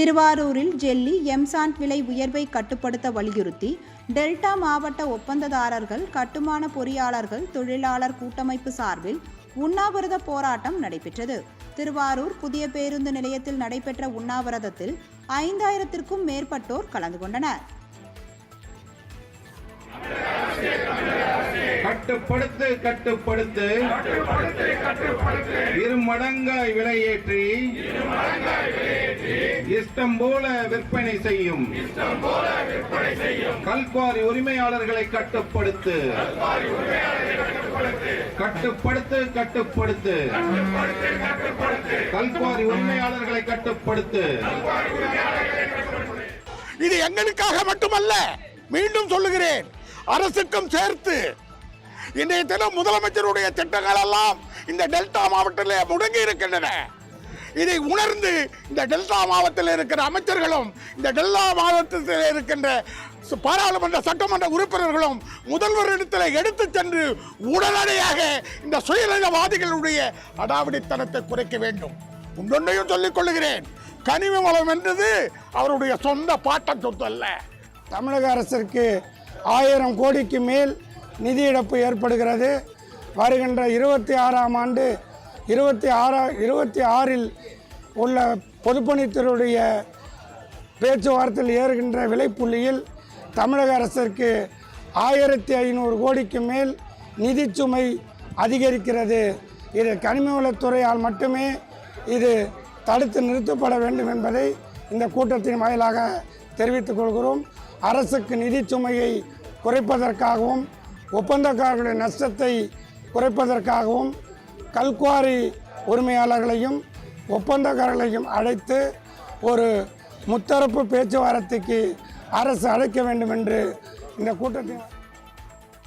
திருவாரூரில் jelly M sand விலை உயர்வை கட்டுப்படுத்த வலியுறுத்தி டெல்டா மாவட்ட ஒப்பந்ததாரர்கள் கட்டுமான பொறியாளர்கள் தொழிலாளர் கூட்டமைப்பு சார்பில் உண்ணாவிரத போராட்டம் நடைபெற்றது. திருவாரூர் புதிய பேருந்து நிலையத்தில் நடைபெற்ற உண்ணாவிரதத்தில் ஐந்தாயிரத்திற்கும் மேற்பட்டோர் கலந்து கொண்டனர். கட்டுப்படுத்து கட்டுப்படுத்து. இருமடங்காய் விலையேற்றி இஷ்டம் போல விற்பனை செய்யும். கல்குவாரி உரிமையாளர்களை கட்டுப்படுத்து. கட்டுப்படுத்து. கட்டுப்படுத்து கல்குவாரி உரிமையாளர்களை கட்டுப்படுத்து. இது எங்களுக்காக மட்டுமல்ல மீண்டும் சொல்லுகிறேன் அரசுக்கும் சேர்த்து. இன்றைய தினம் முதலமைச்சருடைய திட்டங்கள் எல்லாம் இந்த டெல்டா மாவட்டத்தில் முடங்கி இருக்கின்றன. இதை உணர்ந்து இந்த டெல்டா மாவட்டத்தில் இருக்கிற அமைச்சர்களும் இந்த டெல்டா மாவட்டத்தில் இருக்கின்ற சு- பாராளுமன்ற சட்டமன்ற உறுப்பினர்களும் முதல்வரிடத்தில் எடுத்து சென்று உடனடியாக இந்த சுயநலவாதிகளுடைய அடாவடித்தனத்தை குறைக்க வேண்டும். இன்னொன்றையும் சொல்லிக் கொள்கிறேன். கனிம வளம் என்றது அவருடைய சொந்த பாட்ட சொத்து அல்ல. தமிழக அரசிற்கு ஆயிரம் கோடிக்கு மேல் நிதி இழப்பு ஏற்படுகிறது. வருகின்ற இருபத்தி ஆறாம் ஆண்டு இருபத்தி ஆறா இருபத்தி ஆறில் உள்ள பொதுப்பணித்துறையுடைய பேச்சுவார்த்தையில் ஏறுகின்ற விலைப்புள்ளியில் தமிழக அரசிற்கு ஆயிரத்தி ஐநூறு கோடிக்கு மேல் நிதிச்சுமை அதிகரிக்கிறது. இது கனிம வளத்துறையால் மட்டுமே இது தடுத்து நிறுத்தப்பட வேண்டும் என்பதை இந்த கூட்டத்தின் வாயிலாக தெரிவித்துக் கொள்கிறோம். அரசுக்கு நிதிச்சுமையை குறைப்பதற்காகவும் ஒப்பந்தக்காரர்களுடைய நஷ்டத்தை குறைப்பதற்காகவும் கல்குவாரி உரிமையாளர்களையும் ஒப்பந்தக்காரர்களையும் அழைத்து ஒரு முத்தரப்பு பேச்சுவார்த்தைக்கு அரசு அழைக்க வேண்டும் என்று இந்த கூட்டத்தில்